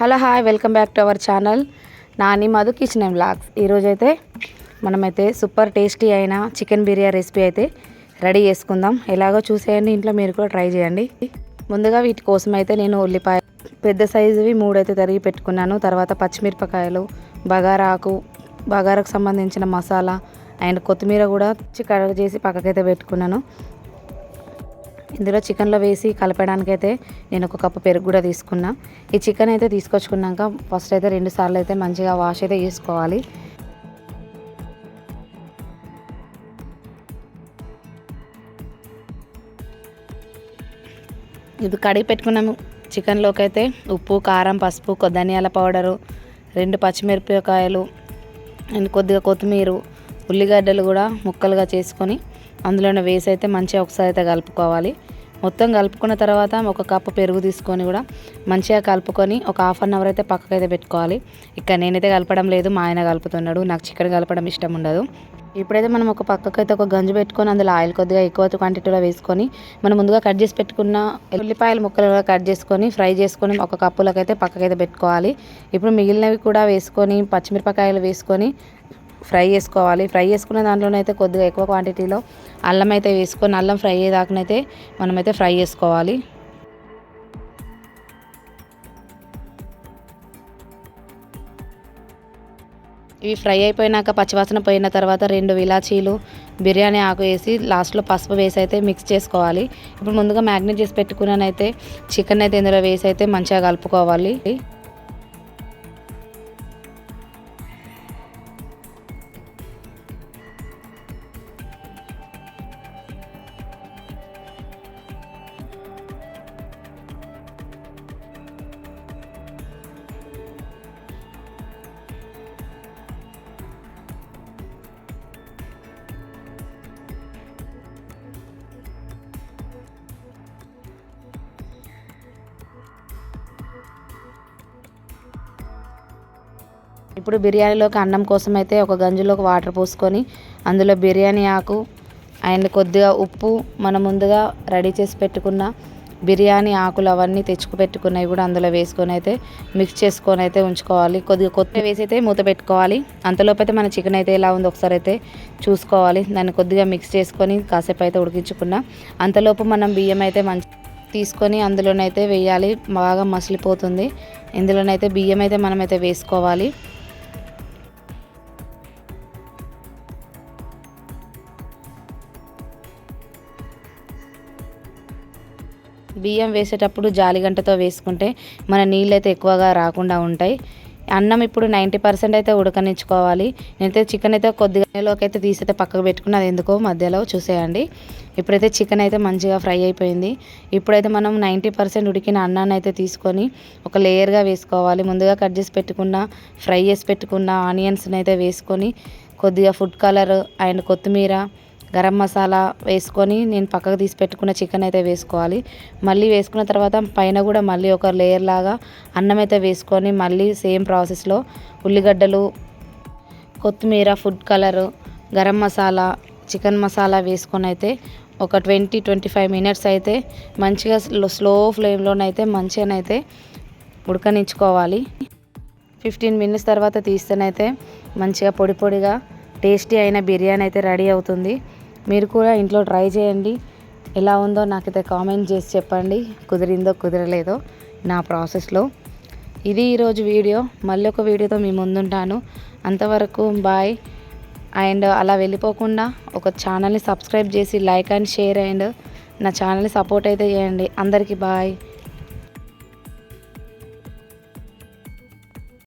Hello hi welcome back to our channel. Nani Madhu kitchen and blogs ఈరోజైతే మనమైతే super tasty అయిన chicken biryani recipe అయితే ready చేసుకుందాం. ఎలాగో చూసేయండి ఇంట్లో మీరు కూడా ట్రై చేయండి. ముందుగా వీటి కోసం అయితే నేను ఉల్లిపాయ పెద్ద సైజువి మూడైతే తరిగి పెట్టుకున్నాను. తర్వాత పచ్చిమిరపకాయలు బగారాకు బగారాకు సంబంధించిన మసాలా అండ్ కొత్తిమీర కూడా కడగ చేసి పక్కకైతే పెట్టుకున్నాను. ఇందులో చికెన్లో వేసి కలపడానికైతే నేను ఒక కప్పు పెరుగు కూడా తీసుకున్నా. ఈ చికెన్ అయితే తీసుకొచ్చుకున్నాక ఫస్ట్ అయితే రెండు సార్లు అయితే మంచిగా వాష్ అయితే చేసుకోవాలి. ఇది కడిగి పెట్టుకున్నాము చికెన్లోకి అయితే ఉప్పు కారం పసుపు కొ- ధనియాల పౌడరు రెండు పచ్చిమిరపకాయలు అండ్ కొద్దిగా కొత్తిమీర ఉల్లిగడ్డలు కూడా ముక్కలుగా చేసుకొని అందులోనే వేసి అయితే మంచిగా ఒకసారి అయితే కలుపుకోవాలి. మొత్తం కలుపుకున్న తర్వాత ఒక కప్పు పెరుగు తీసుకొని కూడా మంచిగా కలుపుకొని ఒక హాఫ్ అన్ అవర్ అయితే పక్కకైతే పెట్టుకోవాలి. ఇక్కడ నేనైతే కలపడం లేదు మా ఆయన కలుపుతున్నాడు నాకు చికెన్ కలపడం ఇష్టం ఉండదు. ఇప్పుడైతే మనం ఒక పక్కకైతే ఒక గంజు పెట్టుకొని అందులో ఆయిల్ కొద్దిగా ఎక్కువ క్వాంటిటీలో వేసుకొని మనం ముందుగా కట్ చేసి పెట్టుకున్న ఉల్లిపాయల ముక్కలుగా కట్ చేసుకొని ఫ్రై చేసుకొని ఒక కప్పులోకి అయితే పక్కకైతే పెట్టుకోవాలి. ఇప్పుడు మిగిలినవి కూడా వేసుకొని పచ్చిమిరపకాయలు వేసుకొని ఫ్రై చేసుకోవాలి. ఫ్రై చేసుకున్న దాంట్లోనైతే కొద్దిగా ఎక్కువ క్వాంటిటీలో అల్లం అయితే వేసుకొని అల్లం ఫ్రై అయ్యేదాకనైతే మనమైతే ఫ్రై చేసుకోవాలి. ఇవి ఫ్రై అయిపోయినాక పచ్చివాసన పోయిన తర్వాత రెండు ఇలాచీలు బిర్యానీ ఆకు వేసి లాస్ట్లో పసుపు వేసి అయితే మిక్స్ చేసుకోవాలి. ఇప్పుడు ముందుగా మ్యాగ్నేట్ చేసి పెట్టుకున్నానైతే చికెన్ అయితే ఇందులో వేసి అయితే మంచిగా కలుపుకోవాలి. ఇప్పుడు బిర్యానీలోకి అన్నం కోసం అయితే ఒక గంజులోకి వాటర్ పోసుకొని అందులో బిర్యానీ ఆకు అండ్ కొద్దిగా ఉప్పు మనం ముందుగా రెడీ చేసి పెట్టుకున్న బిర్యానీ ఆకులు అవన్నీ తెచ్చుకు పెట్టుకున్నవి కూడా అందులో వేసుకొని అయితే మిక్స్ చేసుకొని అయితే ఉంచుకోవాలి. కొద్దిగా కొత్త వేసి అయితే మూత పెట్టుకోవాలి. అంతలోపు అయితే మన చికెన్ అయితే ఎలా ఉందో ఒకసారి అయితే చూసుకోవాలి. దాన్ని కొద్దిగా మిక్స్ చేసుకొని కాసేపు అయితే ఉడికించుకున్నా. అంతలోపు మనం బియ్యం అయితే మంచి తీసుకొని అందులోనైతే వేయాలి. బాగా మసిలిపోతుంది. ఇందులోనైతే బియ్యం అయితే మనమైతే వేసుకోవాలి. బియ్యం వేసేటప్పుడు జాలిగంటతో వేసుకుంటే మన నీళ్ళు అయితే ఎక్కువగా రాకుండా ఉంటాయి. అన్నం ఇప్పుడు నైంటీ పర్సెంట్ అయితే ఉడకనించుకోవాలి నేనైతే చికెన్ అయితే కొద్దిగాలోకి అయితే తీసి అయితే పక్కకు పెట్టుకున్నది ఎందుకో మధ్యలో చూసేయండి. ఇప్పుడైతే చికెన్ అయితే మంచిగా ఫ్రై అయిపోయింది. ఇప్పుడైతే మనం నైంటీ పర్సెంట్ ఉడికిన అన్నాన్ని అయితే తీసుకొని ఒక లేయర్గా వేసుకోవాలి. ముందుగా కట్ చేసి పెట్టుకున్న ఫ్రై చేసి పెట్టుకున్న ఆనియన్స్ని అయితే వేసుకొని కొద్దిగా ఫుడ్ కలర్ అండ్ కొత్తిమీర గరం మసాలా వేసుకొని నేను పక్కకు తీసి పెట్టుకున్న చికెన్ అయితే వేసుకోవాలి. మళ్ళీ వేసుకున్న తర్వాత పైన కూడా మళ్ళీ ఒక లేయర్ లాగా అన్నం అయితే వేసుకొని మళ్ళీ సేమ్ ప్రాసెస్లో ఉల్లిగడ్డలు కొత్తిమీర food colour garam masala chicken masala వేసుకొని అయితే ఒక ట్వంటీ ట్వంటీ ఫైవ్ మినిట్స్ అయితే మంచిగా స్లో స్లో ఫ్లేమ్లోనైతే మంచిగానైతే ఉడకనించుకోవాలి ఫిఫ్టీన్ మినిట్స్ తర్వాత తీస్తేనైతే మంచిగా పొడి పొడిగా టేస్టీ అయిన బిర్యానీ అయితే రెడీ అవుతుంది. మీరు కూడా ఇంట్లో ట్రై చేయండి. ఎలా ఉందో నాకైతే కామెంట్ చేసి చెప్పండి. కుదిరిందో కుదరలేదో నా ప్రాసెస్లో. ఇది ఈరోజు వీడియో. మళ్ళీ ఒక వీడియోతో మీ ముందుంటాను. అంతవరకు బాయ్. అండ్ అలా వెళ్ళిపోకుండా ఒక ఛానల్ని సబ్స్క్రైబ్ చేసి లైక్ అండ్ షేర్ అండ్ నా ఛానల్ని సపోర్ట్ అయితే చేయండి. అందరికీ బాయ్.